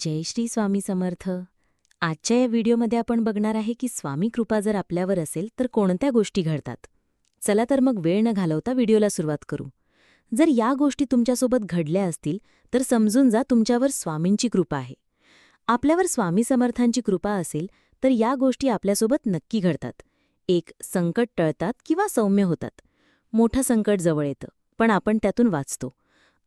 जय श्री स्वामी समर्थ. आजच्या या व्हिडिओमध्ये आपण बघणार आहे की स्वामी कृपा जर आपल्यावर असेल तर कोणत्या गोष्टी घडतात? चला तर मग वेळ न घालवता व्हिडिओला सुरुवात करू. जर या गोष्टी तुमच्यासोबत घडल्या असतील तर समजून जा तुमच्यावर स्वामींची कृपा आहे. आपल्यावर स्वामी समर्थांची कृपा असेल तर या गोष्टी आपल्यासोबत नक्की घडतात. एक संकट टळतात किंवा सौम्य होतात. मोठं संकट जवळ येतं पण आपण त्यातून वाचतो.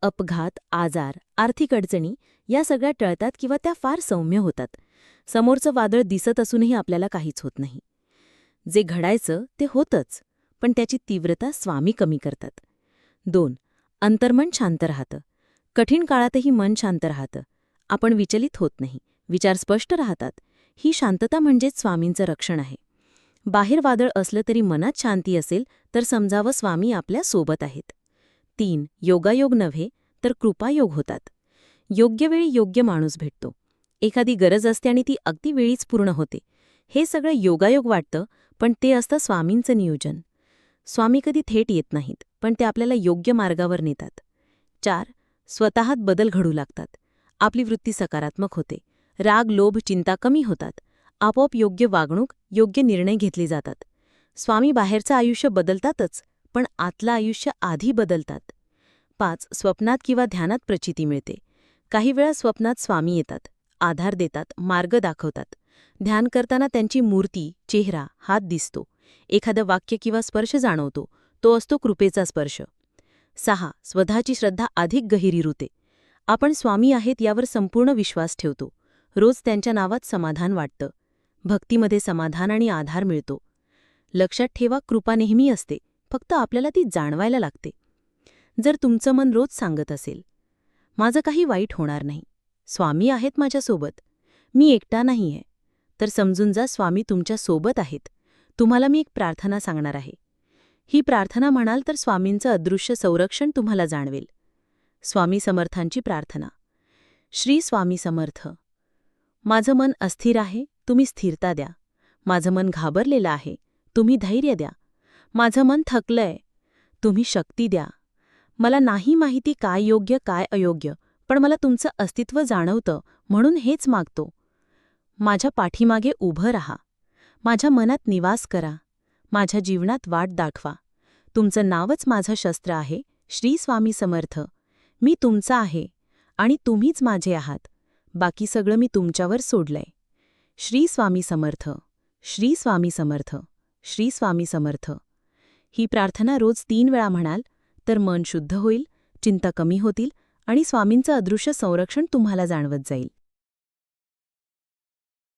अपघात आजार आर्थिक अडचणी या सगळ्या टळतात किंवा त्या फार सौम्य होतात. समोरचं वादळ दिसत असूनही आपल्याला काहीच होत नाही. जे घडायचं ते होतंच पण त्याची तीव्रता स्वामी कमी करतात. दोन अंतर्मन शांत राहतं. कठीण काळातही मन शांत राहतं. आपण विचलित होत नाही. विचार स्पष्ट राहतात. ही शांतता म्हणजेच स्वामींचं रक्षण आहे. बाहेर वादळ असलं तरी मनात शांती असेल तर समजावं स्वामी आपल्यासोबत आहेत. तीन योगायोग नव्हे तर कृपायोग होतात. योग्य वेळी योग्य माणूस भेटतो. एखादी गरज असते आणि ती अगदी वेळीच पूर्ण होते. हे सगळं योगायोग वाटतं पण ते असतं स्वामींचं नियोजन. स्वामी कधी थेट येत नाहीत पण ते आपल्याला योग्य मार्गावर नेतात. चार स्वतःत बदल घडू लागतात. आपली वृत्ती सकारात्मक होते. राग लोभ चिंता कमी होतात. आपोआप योग्य वागणूक योग्य निर्णय घेतले जातात. स्वामी बाहेरचं आयुष्य बदलतातच पण आतलं आयुष्य आधी बदलतात. पाच स्वप्नात किंवा ध्यानात प्रचिती मिळते. काही वेळा स्वप्नात स्वामी येतात आधार देतात मार्ग दाखवतात. ध्यान करताना त्यांची मूर्ती चेहरा हात दिसतो. एखादं वाक्य किंवा स्पर्श जाणवतो. तो असतो कृपेचा स्पर्श. सहा स्वतःची श्रद्धा अधिक गहिरी रुते आपण स्वामी आहेत यावर संपूर्ण विश्वास ठेवतो. रोज त्यांच्या नावात समाधान वाटतं. भक्तीमध्ये समाधान आणि आधार मिळतो. लक्षात ठेवा कृपा नेहमी असते. फक्त आपल्याला ती जाणवायला लागते. जर तुमचं मन रोज सांगत असेल. माझं काही वाईट होणार नाही. स्वामी आहेत माझ्यासोबत. मी एकटा नाहीये. तर समजून जा स्वामी तुमच्यासोबत आहेत. तुम्हाला मी एक प्रार्थना सांगणार आहे. ही प्रार्थना म्हणाल तर स्वामींचं अदृश्य संरक्षण तुम्हाला जाणवेल. स्वामी समर्थांची प्रार्थना. श्री स्वामी समर्थ. माझं मन अस्थिर आहे तुम्ही स्थिरता द्या. माझं मन घाबरलेलं आहे तुम्ही धैर्य द्या. माझं मन थकलंय तुम्ही शक्ती द्या. मला नाही माहिती काय योग्य काय अयोग्य पण मला तुमचं अस्तित्व जाणवतं म्हणून हेच मागतो. माझ्या पाठीमागे उभं राहा. माझ्या मनात निवास करा. माझ्या जीवनात वाट दाखवा. तुमचं नावच माझं शस्त्र आहे श्री स्वामी समर्थ. मी तुमचा आहे आणि तुम्हीच माझे आहात. बाकी सगळं मी तुमच्यावर सोडलंय. श्री स्वामी समर्थ. श्री स्वामी समर्थ. श्री स्वामी समर्थ. ही प्रार्थना रोज तीन वेळा म्हणाल तर मन शुद्ध होईल चिंता कमी होतील आणि स्वामींचं अदृश्य संरक्षण तुम्हाला जाणवत जाईल.